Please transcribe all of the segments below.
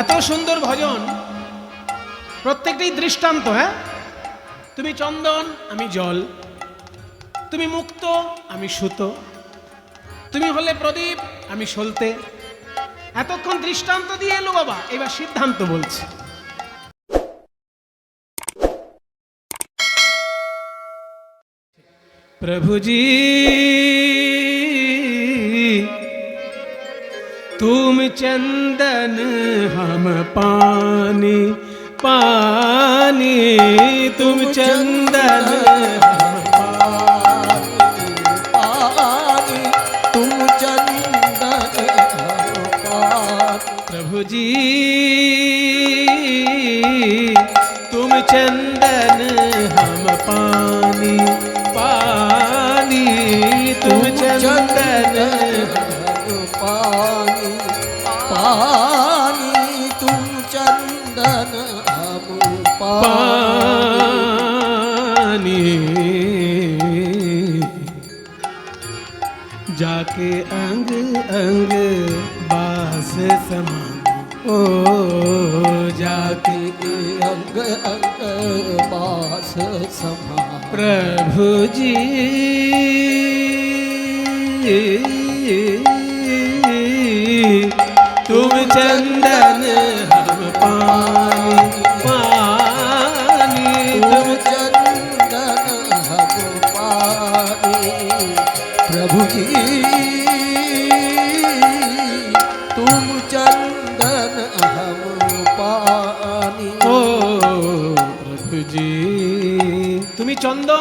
এত সুন্দর ভজন। প্রত্যেকটাই দৃষ্টান্ত হ্যাঁ? তুমি চন্দন, আমি জল। তুমি মুক্ত, আমি সুতো। তুমি হলে প্রদীপ, আমি সলতে। এতক্ষণ দৃষ্টান্ত দিয়ে এলো বাবা, এবার সিদ্ধান্ত বলছি। প্রভুজি तुम चंदन हम पानी पानी। तुम चंदन हम पानी तुम चंदन प्रभु जी तुम चंदन हम पानी पानी। तुम चंदन हम पानी। जाके अंग अंग बास समा। ओ, जाके अंग अंग बास समा। प्रभु जी। तुम चंदन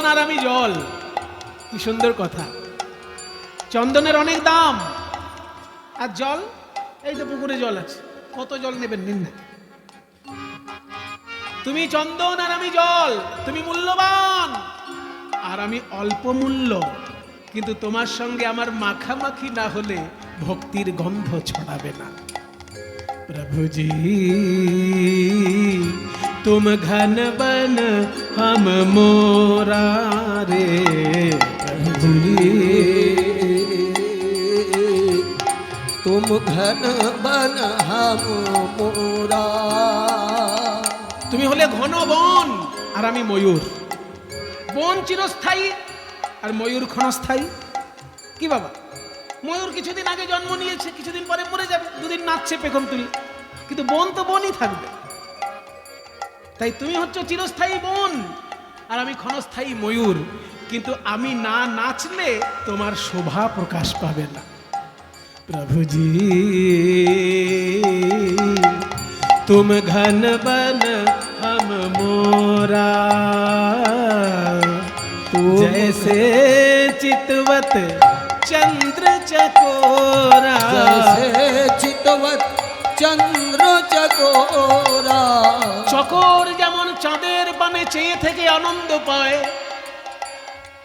আর আমি জল। কি সুন্দর কথা। চন্দনের অনেক দাম। আর জল? এই তো পুকুরে জল আছে। কত জল নেবেন? নিন না। তুমি চন্দন আর আমি জল। তুমি মূল্যবান। আর আমি অল্প মূল্য। কিন্তু তোমার সঙ্গে আমার মাখামাখি না হলে ভক্তির গন্ধ ছড়াবে না। প্রভুজি तुम घन बन हम मोरा रे प्रभु जी तुम घन बन हम मोरा তুমি হলে ঘন বন আর আমি ময়ূর বন চিরস্থায়ী আর ময়ূর ক্ষণস্থায়ী কি বাবা ময়ূর কিছুদিন আগে জন্ম নিয়েছে কিছুদিন পরে মরে যাবে দুদিন নাচছে পেখম তুলি কিন্তু বন তো বনই থাকবে তাই তুমি হচ্ছে চিরস্থায়ী বন আর আমি ক্ষণস্থায়ী ময়ূর কিন্তু আমি না নাচলে তোমার শোভা প্রকাশ পাবে না प्रभु जी तुम घन बन हम मोरा जैसे चितवत चंद्र चकोरा जैसे चितवत चंद्र चकोरा চকর যেমন চাঁদের পানে চেয়ে থেকে আনন্দ পায়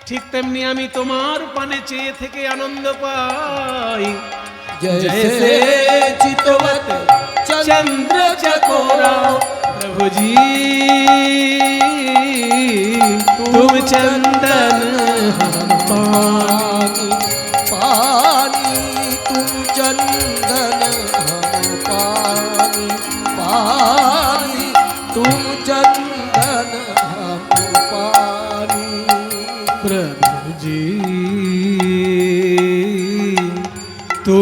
ঠিক তেমনি আমি তোমার পানে চেয়ে থেকে আনন্দ পাই जैसे चितवत चंद्र चंद्र चकोरा प्रभु जी तुम चंदन हम पानी पानी पानी तुम चंदन हम पानी पानी तुम चंदन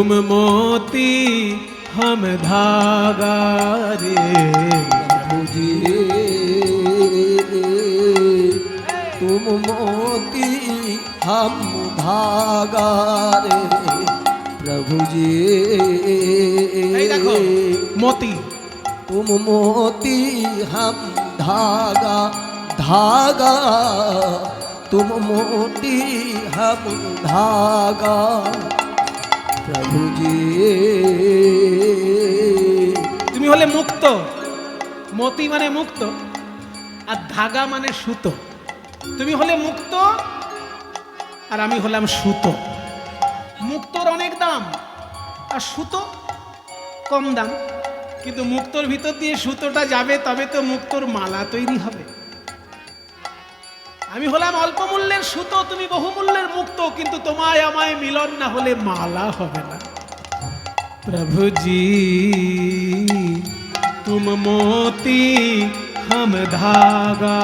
तुम मोती हम धागा रे बुझे तुम मोती हम धागा रे प्रभु जी मोती तुम मोती हम धागा धागा तुम मोती हम धागा তুমি হলে মুক্ত। মতি মানে মুক্ত আর ধাগা মানে সুতো। তুমি হলে মুক্ত আর আমি হলাম সুতো। মুক্তর অনেক দাম আর সুতো কম দাম। কিন্তু মুক্তর ভিতর দিয়ে সুতোটা যাবে, তবে তো মুক্তর মালা তৈরি হবে। আমি হলাম অল্প মূল্যের সুতো তুমি বহুমূল্যের মুক্ত কিন্তু তোমায় আমায় মিলন না হলে মালা হবে না प्रभु जी मोती हम धागा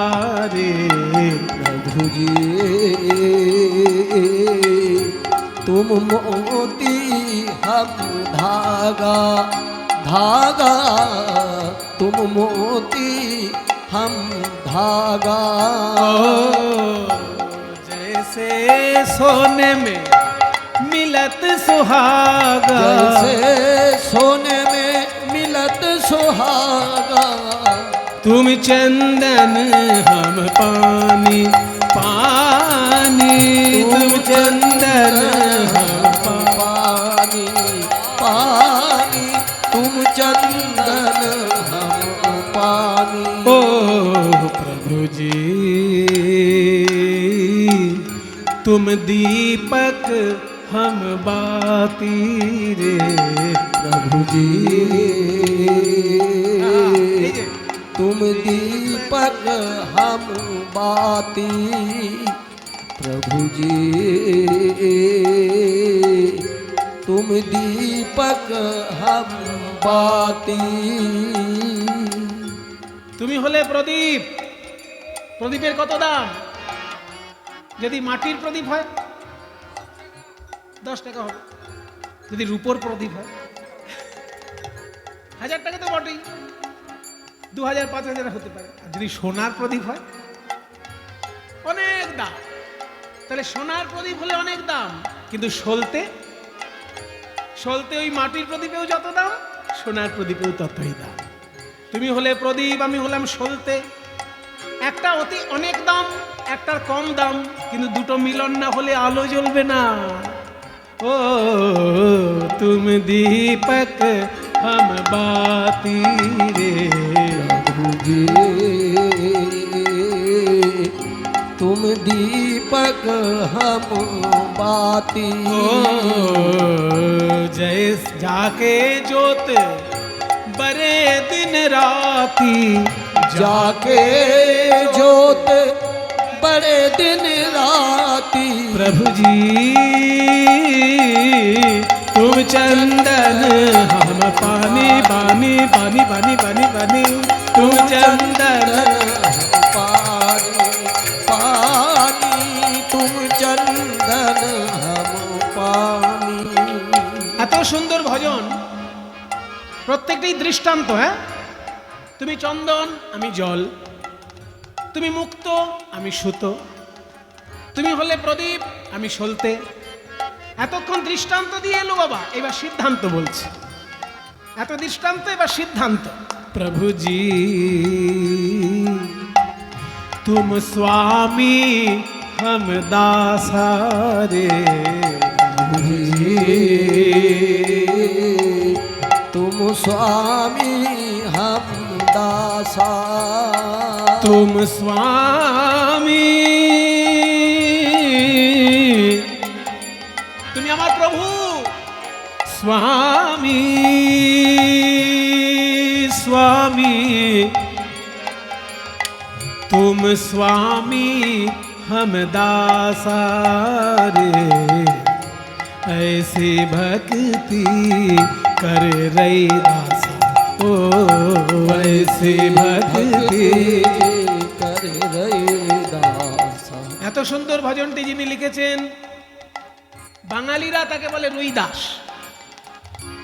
रे प्रभु जी तुम मोती हम धागा धागा तुम मोती हम धागा जैसे सोने में मिलत सुहागा। जैसे सोने में मिलत सुहागा। तुम चंदन हम पानी पानी। तुम दीपक हम बाती रे प्रभु जी तुम दीपक हम बाती प्रभु जी तुम दीपक हम बाती তুমি হলে প্রদীপ প্রদীপের কত দাম যদি মাটির প্রদীপ হয়, দশ টাকা হবে। যদি রূপোর প্রদীপ হয়, হাজার টাকা তো বটেই। দু হাজার, পাঁচ হাজার হতে পারে। আর যদি সোনার প্রদীপ হয়, অনেক দাম। তাহলে সোনার প্রদীপ হলে অনেক দাম। কিন্তু সলতে সলতে ওই মাটির প্রদীপেও যত দাম, সোনার প্রদীপেও ততই দাম। তুমি হলে প্রদীপ, আমি হলাম সলতে। একটা অতি অনেক দাম। একটার কম দাম কিন্তু দুটো মিলন না হলে আলো জ্বলবে না ও তুম দীপক हम बाती रे प्रभु जी तुम दीपक हम बाती ओ जय जाके जोत बरे दिन राती जाके जोत बड़े दिन राती प्रभु जी तुम चंदन हम पानी पानी पानी पानी पानी पानी तुम चंदन पानी पानी तुम चंदन हम पानी এত সুন্দর ভজন প্রত্যেকটাই দৃষ্টান্ত হ্যাঁ তুমি চন্দন আমি জল তুমি মুক্ত, আমি সুত। তুমি হলে প্রদীপ, আমি সলতে। এতক্ষণ দৃষ্টান্ত দিয়ে এলো বাবা, এবার সিদ্ধান্ত বলছি। এত দৃষ্টান্ত, এবার সিদ্ধান্ত। প্রভুজি, তুম স্বামী, হম দাস রে তুম স্বামী, হম দাস तुम स्वामी তুমি আমার প্রভু স্বামী স্বামী तुम स्वामी हम दासारे ऐसी भक्ति कर रही दासा ओ ऐसी भक्ति সুন্দর ভজনটি যিনি লিখেছেন, বাঙালিরা তাকে বলে রুই দাস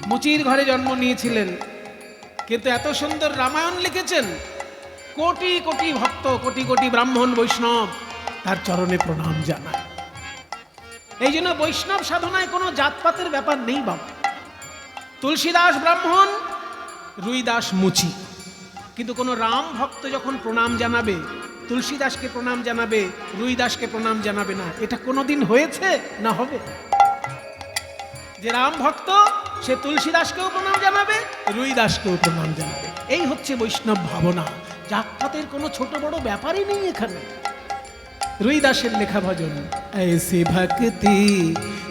মুচির ঘরে জন্ম নিয়েছিলেন, কিন্তু এত সুন্দর রামায়ণ লিখেছেন, কোটি কোটি ভক্ত, কোটি কোটি ব্রাহ্মণ বৈষ্ণব তার চরণে প্রণাম জানায়। এই জন্য বৈষ্ণব সাধনায় কোনো জাতপাতের ব্যাপার নেই বাবা। তুলসীদাস ব্রাহ্মণ, রুইদাস মুচি। কিন্তু কোনো রাম ভক্ত যখন প্রণাম জানাবে তুলসীদাসকে প্রণাম জানাবে রুইদাসকে প্রণাম জানাবে না এটা কোনোদিন হয়েছে না হবে যে রাম ভক্ত সে তুলসীদাসকেও প্রণাম জানাবে রুইদাসকেও প্রণাম জানাবে এই হচ্ছে বৈষ্ণব ভাবনা জাতপাতের কোনো ছোট বড় ব্যাপারই নেই এখানে রুইদাসের লেখা ভজন ऐसी भक्ति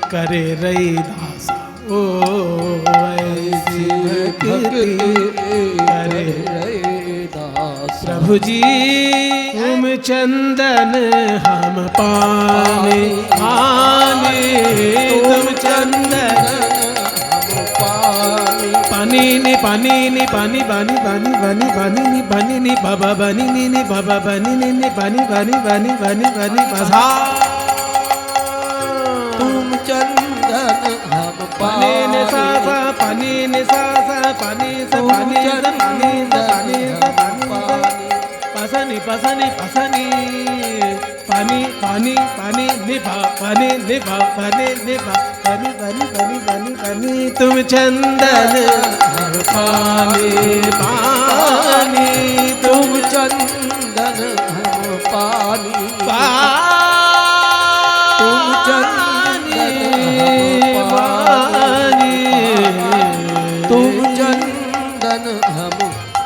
करे रईदास ओ ऐसी भक्ति करे दास प्रभु जी तुम चंदन हम पाने आने। तुम चंदन हम पानी पानी नी पानी नी पानी पानी पानी पानी पानी नी पानी नी बाबा पानी नी नी बाबा पानी नी नी पानी पानी पानी पानी पानी पासा तुम चंदन हम पानी ने सा पानी सा पानी ने सा सा पानी से पानी से पानी से पानी से पसनी पसनी पसनी पानी पानी पानी, निभा पानी निभा पानी निभा। पानी पानी पानी पानी पानी, तुम चंदन। पानी पानी, तुम चंदन। पानी, तुम चंदन। पानी तुम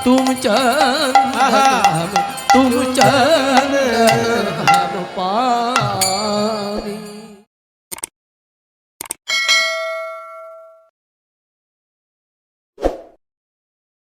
तुम चंद